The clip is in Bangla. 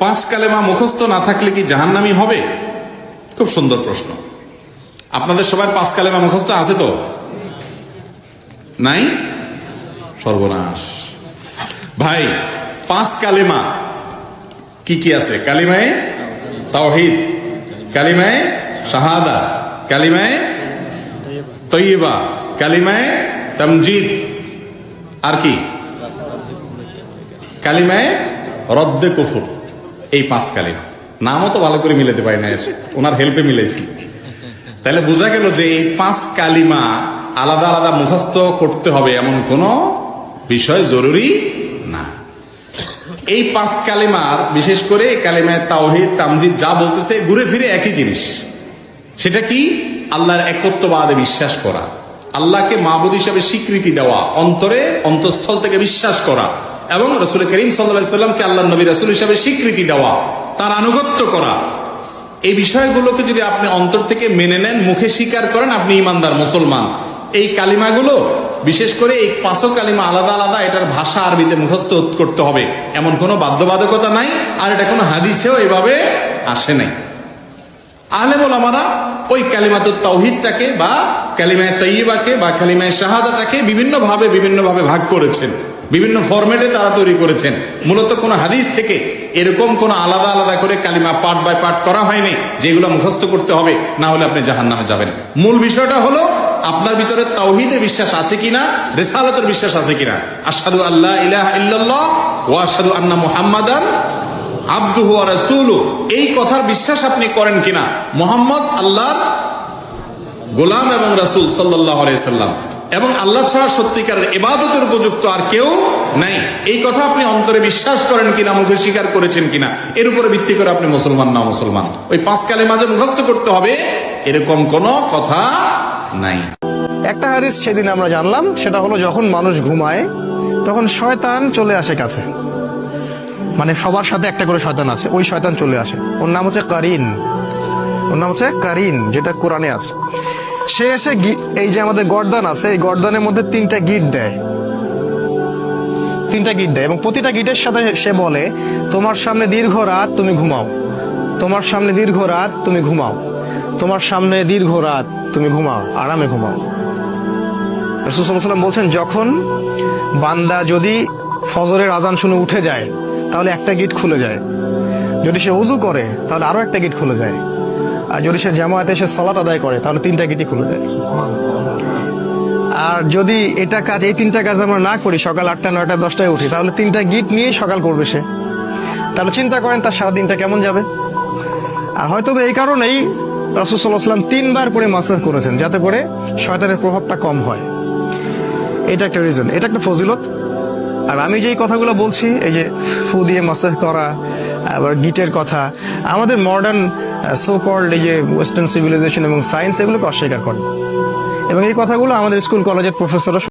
পাঁচ কালেমা মুখস্থ না থাকলে কি জাহান্নামি হবে? খুব সুন্দর প্রশ্ন। আপনাদের সবার পাঁচ কালেমা মুখস্থ আছে তো? নাই? সর্বনাশ। ভাই, পাঁচ কালেমা কি কি আছে? কালিমায় তাওহিদ, কালিমায় শাহাদা, কালিমায় তৈবা কালিমায় তমজিদ। আর কি? কালিমায় রদ্দে কুফুর। এই পাঁচ কালিমা নামও তো ভালো করে মিলাতে পারি না ওনার হেল্পে মিলাইছি। তাহলে বোঝা গেল যে এই পাঁচ কালিমা আলাদা আলাদা মুখস্থ করতে হবে এমন কোন বিষয় জরুরি না। এই পাঁচ কালিমার, বিশেষ করে কালিমায় তাওহিদ, তামজিদ যা বলতেছে, ঘুরে ফিরে একই জিনিস। সেটা কি? আল্লাহর একত্ববাদে বিশ্বাস করা। আল্লাহকে মাহবুদ হিসাবে স্বীকৃতি দেওয়া, অন্তরে, অন্তঃস্থল থেকে বিশ্বাস করা। এবং রসুল করিম সাল্লাহ সাল্লামকে আল্লাহ নবী রসুল হিসাবে স্বীকৃতি দেওয়া, তার আনুগত্য করা। এই বিষয়গুলোকে যদি আপনি অন্তর থেকে মেনে নেন, মুখে স্বীকার করেন, আপনি ইমানদার মুসলমান। এই কালিমাগুলো, বিশেষ করে এই পাঁচও কালিমা আলাদা আলাদা, এটার ভাষা আরবিতে মুখস্থ করতে হবে। এমন কোনো বাধ্যবাধকতা নাই, আর এটা কোনো হাদিসেও এভাবে আসে নাই। আহলে আমারা ওই কালিমাতুর তাওহিদটাকে বা কালিমায় তৈবাকে বা কালিমায় শাহাদাটাকে বিভিন্নভাবে বিভিন্নভাবে ভাগ করেছেন। বিভিন্ন ফরম্যাটে তারা তৈরি করেছেন। মূলত কোনো হাদিস থেকে এরকম কোনো আলাদা আলাদা করে কালিমা পাঠ বাই পাঠ করা হয়নি, যেগুলো মুখস্থ করতে হবে, না হলে আপনি জাহান নামে যাবেন। মূল বিষয়টা হলো, আপনার ভিতরে তাওহিদের বিশ্বাস আছে কিনা, রেসালতের বিশ্বাস আছে কিনা। আসাদু আল্লাহ ইলাহ ও আসাদু আন্না মুহাম্মাদান ওয়া রাসূলু এই কথার বিশ্বাস আপনি করেন কিনা? মোহাম্মদ আল্লাহর গোলাম এবং রাসূল সাল্লাল্লাহু আলাইহি সাল্লাম এবং আল্লাহ ছাড়া সত্যিকারের ইবাদতের উপযুক্ত আর কেউ নাই। এই কথা আপনি অন্তরে বিশ্বাস করেন কিনা, মুখে স্বীকার করেছেন কিনা, এর উপরে ভিত্তি করে আপনি মুসলমান না মুসলমান। ওই পাঁচ কালে মাঝে মুখস্থ করতে হবে, এরকম কোনো কথা নাই। একটা হাদিস সেদিন আমরা জানলাম, সেটা হলো যখন মানুষ ঘুমায়, তখন শয়তান চলে আসে কাছে। মানে সবার সাথে একটা করে শয়তান আছে, ওই শয়তান চলে আসে। ওর নাম হচ্ছে কারিন। ওর নাম হচ্ছে কারিন, যেটা কোরআনে আছে। সে এসে এই যে আমাদের গর্দান আছে, এই গর্দানের মধ্যে তিনটা গিট দেয়। তিনটা গিট দেয় এবং প্রতিটা গিটের সাথে সে বলে, তোমার সামনে দীর্ঘ রাত তুমি ঘুমাও। তোমার সামনে দীর্ঘ রাত তুমি ঘুমাও। তোমার সামনে দীর্ঘ রাত তুমি ঘুমাও, আরামে ঘুমাও। রসুলাম বলছেন, যখন বান্দা যদি ফজরের আজান শুনে উঠে যায়, তাহলে একটা গিট খুলে যায়। যদি সে উজু করে, তাহলে আরও একটা গিট খুলে যায়। আর যদি সে জামায়াতে এসে সলাত আদায় করে, তাহলে তিনটা গিটই খুলে যায় আর যদি এটা কাজ, এই তিনটা কাজ আমরা না করি, সকাল আটটা, নয়টা, দশটায় উঠি, তাহলে তিনটা গিট নিয়েই সকাল করবে সে। তাহলে চিন্তা করেন তার সারাদিনটা কেমন যাবে। আর হয়তো এই কারণেই রাসুসাল্লাহাম তিনবার করে মাসাজ করেছেন, যাতে করে শয়তানের প্রভাবটা কম হয়। এটা একটা রিজন এটা একটা ফজিলত। আর আমি যেই কথাগুলো বলছি, এই যে ফু দিয়ে মাসাজ করা, আবার গিটের কথা, আমাদের মডার্ন সো কল্ড এই যে ওয়েস্টার্ন সিভিলাইজেশন এবং সায়েন্স এগুলোকে অস্বীকার করে। এবং এই কথাগুলো আমাদের স্কুল কলেজের প্রফেসররা